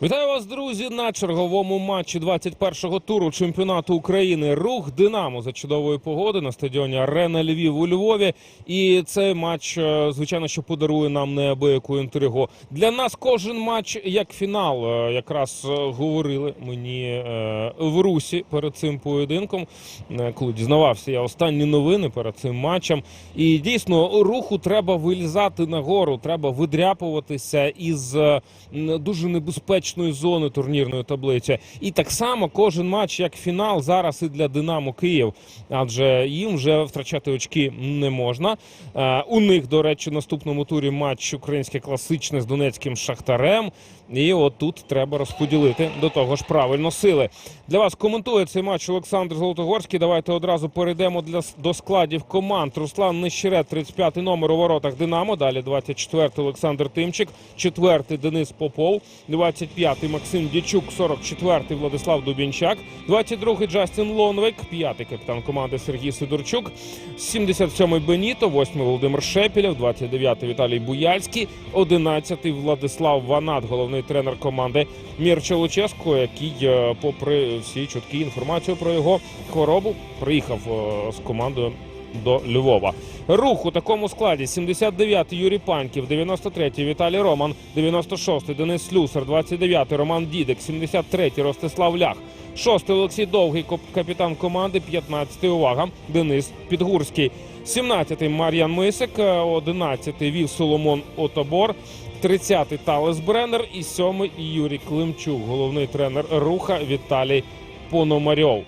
Вітаю вас, друзі, на черговому матчі 21-го туру чемпіонату України. Рух Динамо за чудової погоди на стадіоні Арена Львів у Львові. І цей матч, е, звичайно, що подарує нам неабияку інтригу. Для нас кожен матч як фінал. Е, Якраз е, говорили мені в Русі перед цим поєдинком, коли дізнавався я останні новини перед цим матчем. І дійсно руху треба вилізати нагору, треба видряпуватися із е, м, дуже зони турнірної таблиці. І так само кожен матч як фінал зараз і для Динамо Київ, адже їм вже втрачати очки не можна. Е, У них, до речі, в наступному турі матч українське класичне з донецьким шахтарем. І от тут треба розподілити до того ж правильно сили. Для вас коментує цей матч Олександр Золотогорський. Давайте одразу перейдемо для до складів команд. Руслан Нещерет, 35 номер у воротах Динамо. Далі 24-й Олександр Тимчик, 4-й Денис Попов, 25-й Максим Дячук, 44-й Владислав Дубінчак, 22-й Джастін Лонвик, 5-й капітан команди Сергій Сидорчук, 77-й Беніто, 8-й Володимир Шепілєв, 29-й Віталій Буяльський, 11-й Владислав Ванат, головний тренер команди Мірча Луческо, який, е, попри всі чуткі інформацію про його хворобу, приїхав е, з командою до Львова. Рух у такому складі 79-й Юрій Паньків, 93-й Віталій Роман, 96-й Денис Слюсар, 29-й Роман Дідик, 73-й Ростислав Лях, 6-й Олексій Довгий, капітан команди, 15-й увага, Денис Підгурський, 17-й Мар'ян Мисик, е, 11-й Вів Соломон Отобор, 30-й Талес Бреннер і 7-й Юрій Климчук, головний тренер руха Віталій Пономарьов.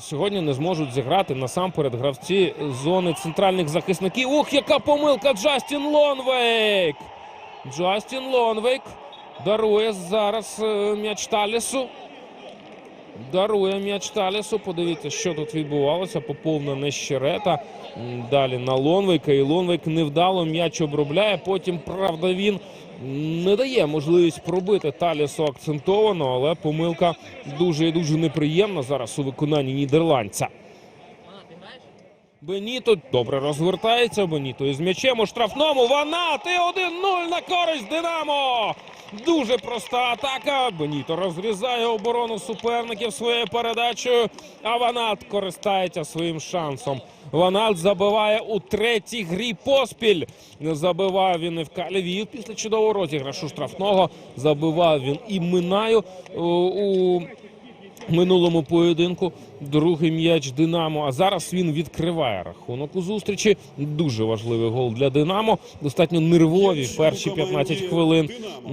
Сьогодні не зможуть зіграти насамперед гравці зони центральних захисників. Ух, яка помилка! Джастін Лонвейк! Джастін Лонвейк дарує зараз е, м'яч Талісу. Дарує м'яч Талісу. Подивіться, що тут відбувалося. Поповна нещерета. Далі на Лонвейка. І Лонвейк невдало м'яч обробляє. Потім, правда, він не дає можливість пробити Талісу акцентовано, але помилка дуже і дуже неприємна зараз у виконанні нідерландця. Беніто добре розвертається. Беніто із м'ячем у штрафному. Ванат і 1-0 на користь Динамо. Дуже проста атака. Беніто розрізає оборону суперників своєю передачею. А Ванат користається своїм шансом. Ванат забиває у третій грі поспіль. Не забивав він і в Калівів після чудового розіграшу штрафного. Забивав він і Минаю у, у минулому поєдинку. Другий м'яч Динамо. А зараз він відкриває рахунок у зустрічі. Дуже важливий гол для Динамо. Достатньо нервові перші 15 хвилин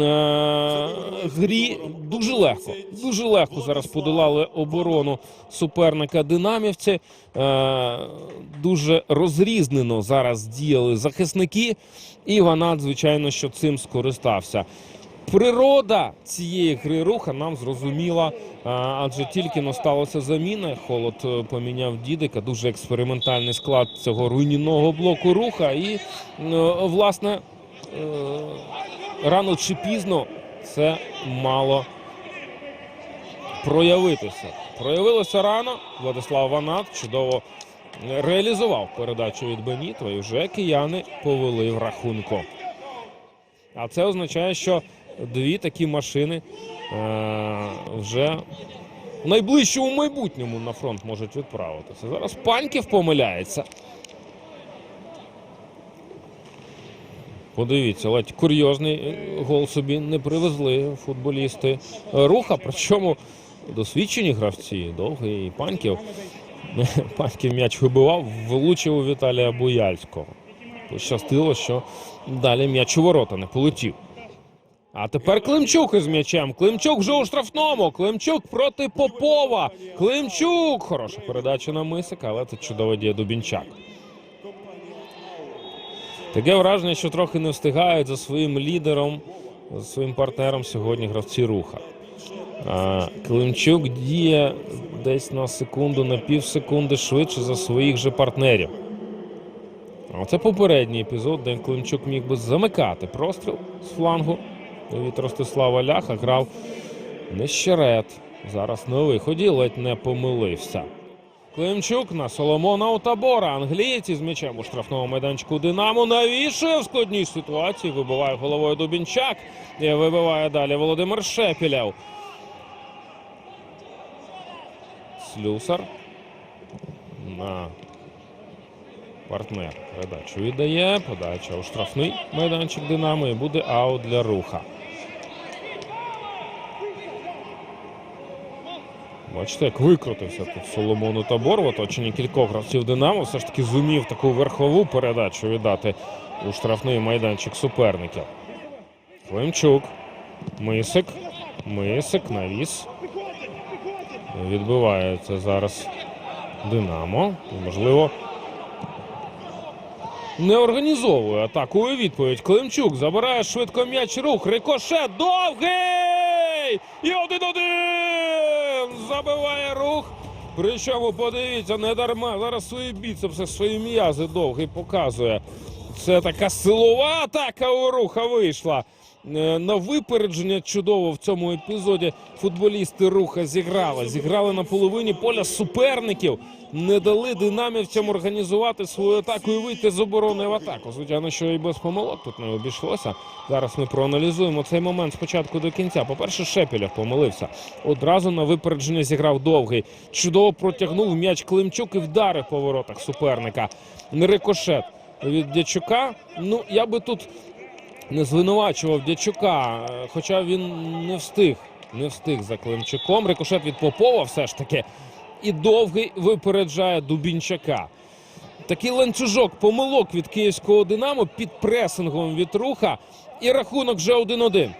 е, грі. Дуже легко. Дуже легко зараз подолали оборону суперника Динамівці. Е, дуже розрізнено зараз діяли захисники. І Ванат, звичайно, що цим скористався. Природа цієї гри руха нам зрозуміла, адже тільки но сталася заміна. Холод е, поміняв дідика. Дуже експериментальний склад цього руйнівного блоку руха. І, е, власне, е, рано чи пізно це мало проявитися. Проявилося рано. Владислав Ванат чудово реалізував передачу від Бенітова. І вже кияни повели в рахунку. А це означає, що дві такі машини е, вже в найближчому майбутньому на фронт можуть відправитися. Зараз Паньків помиляється. Подивіться, ледь курйозний гол собі не привезли футболісти руха. Причому досвідчені гравці, довгий і Паньків. Паньків м'яч вибивав, влучив у Віталія Буяльського. Пощастило, що далі м'яч у ворота не полетів. А тепер Климчук із м'ячем. Климчук вже у штрафному. Климчук проти Попова. Климчук. Хороша передача на Мисика, але це чудово діє Дубінчак. Таке враження, що трохи не встигають за своїм лідером, за своїм партнером сьогодні гравці руха. А, Климчук діє десь на секунду, на пів секунди швидше за своїх же партнерів. А це попередній епізод, де Климчук міг би замикати простріл з флангу від Ростислава Ляха. Грав Нещерет. Зараз на виході ледь не помилився. Климчук на Соломона Утабора. Англієць із м'ячем у штрафному майданчику Динамо навішує в складній ситуації. Вибиває головою Дубінчак. І вибиває далі Володимир Шепілєв. Слюсар. На партнер передачу віддає. Подача у штрафний майданчик Динамо і буде аут для руха. Бачите, як викрутився тут Соломону Табор в оточенні кількох гравців Динамо. Все ж таки зумів таку верхову передачу віддати у штрафний майданчик суперників. Климчук. Мисик. Мисик навіс. Відбивається зараз Динамо. Можливо, не організовує атаку у відповідь. Климчук забирає швидко м'яч рух. Рикошет довгий! І один-один! Забиває рух. Причому подивіться, не дарма. Зараз свої біцепси, свої м'язи довгий показує. Це така силова атака у руха вийшла. Е, На випередження чудово в цьому епізоді футболісти руха зіграли. Зіграли на половині поля суперників. Не дали динамівцям організувати свою атаку і вийти з оборони в атаку. Звичайно, що і без помилок тут не обійшлося. Зараз ми проаналізуємо цей момент спочатку до кінця. По-перше, Шепілєв помилився. Одразу на випередження зіграв довгий. Чудово протягнув м'яч Климчук і вдарив по воротах суперника. Рикошет від Дячука. Ну, я би тут не звинувачував Дячука, е, хоча він не встиг. Не встиг за Климчуком. Рикошет від Попова все ж таки. І довгий випереджає Дубінчака. Такий ланцюжок помилок від київського Динамо під пресингом від руха. І рахунок вже 1-1.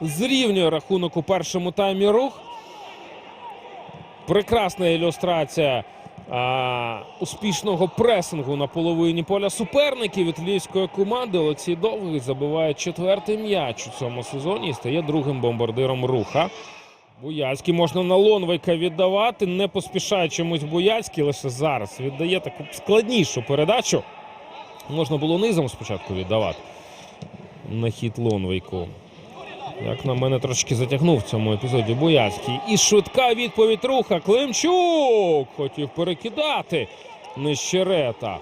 Зрівнює рахунок у першому таймі рух. Прекрасна ілюстрація успішного пресингу на половині поля суперників від львівської команди. Олексій Довгий забиває четвертий м'яч у цьому сезоні і стає другим бомбардиром руха. Буяцький можна на Лонвейка віддавати, не поспішає чомусь Буяцький, лише зараз віддає таку складнішу передачу. Можна було низом спочатку віддавати на хід Лонвейку. Як на мене трошки затягнув в цьому епізоді Буяцький. І швидка відповідь руха. Климчук хотів перекидати Нещерета.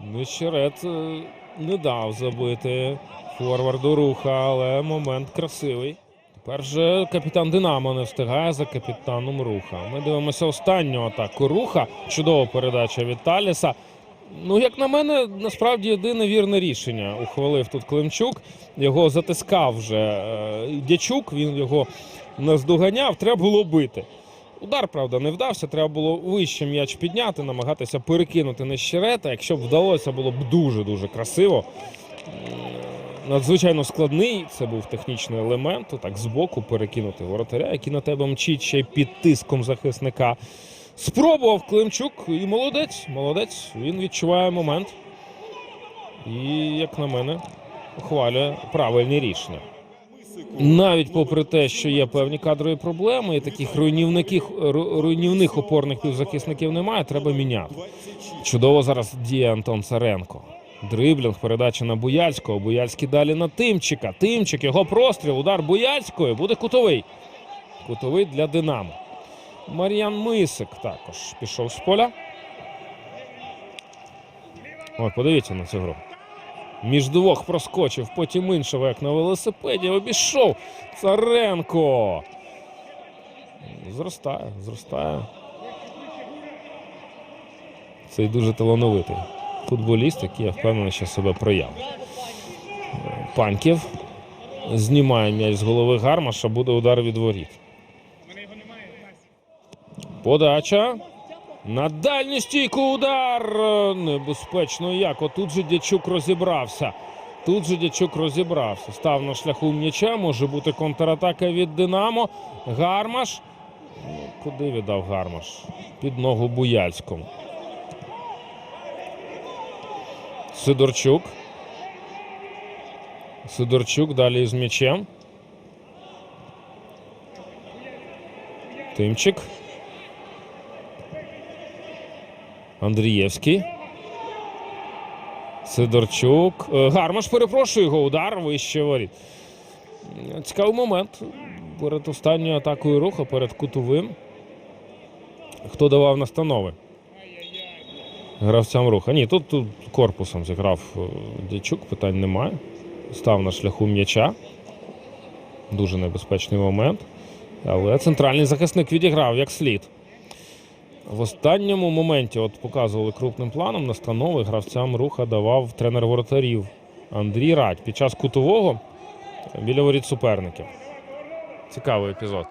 Нещерет е, не дав забити форварду руха, але момент красивий. Тепер же капітан Динамо не встигає за капітаном руха. Ми дивимося останню атаку руха. Чудова передача від Таліса. Ну, як на мене, насправді єдине вірне рішення. Ухвалив тут Климчук. Його затискав вже е, Дячук, він його наздоганяв, треба було бити. Удар, правда, не вдався. Треба було вище м'яч підняти, намагатися перекинути на щерета. Якщо б вдалося, було б дуже-дуже красиво. Надзвичайно складний. Це був технічний елемент. Так збоку перекинути воротаря, який на тебе мчить ще й під тиском захисника. Спробував Климчук і молодець. Молодець. Він відчуває момент. І, як на мене, ухвалює правильні рішення. Навіть попри те, що є певні кадрові проблеми, і таких руйнівників, руйнівних опорних півзахисників немає, треба міняти. Чудово зараз діє Антон Царенко. Дриблінг, передача на Буяльського. Буяльський далі на Тимчика. Тимчик, його простріл, удар Буяльської. Буде кутовий. Кутовий для Динамо. Мар'ян Мисик також пішов з поля. От, подивіться на цю гру. Між двох проскочив, потім іншого, як на велосипеді, обійшов Царенко. Зростає, зростає. Цей дуже талановитий футболіст, який я впевнений, що себе проявить. Паньків знімає м'яч з голови Гармаша, буде удар від воріт. Подача. На дальню стійку удар. Небезпечно як. Отут же Дячук розібрався. Тут же Дячук розібрався. Став на шляху м'яча. Може бути контратака від Динамо. Гармаш. Ну, куди віддав Гармаш? Під ногу Буяльському. Сидорчук. Сидорчук далі із м'ячем. Тимчик. Андрієвський. Сидорчук. Е, Гармаш перепрошую його удар вище воріт. Цікавий момент. перед останньою атакою руха, перед кутовим. Хто давав настанови? Гравцям руха. Ні, тут, тут корпусом зіграв е, Дячук, питань немає. Став на шляху м'яча. Дуже небезпечний момент. Але центральний захисник відіграв як слід. В останньому моменті, от показували крупним планом, настанови гравцям руха давав тренер воротарів Андрій Радь під час кутового біля воріт суперників. Цікавий епізод.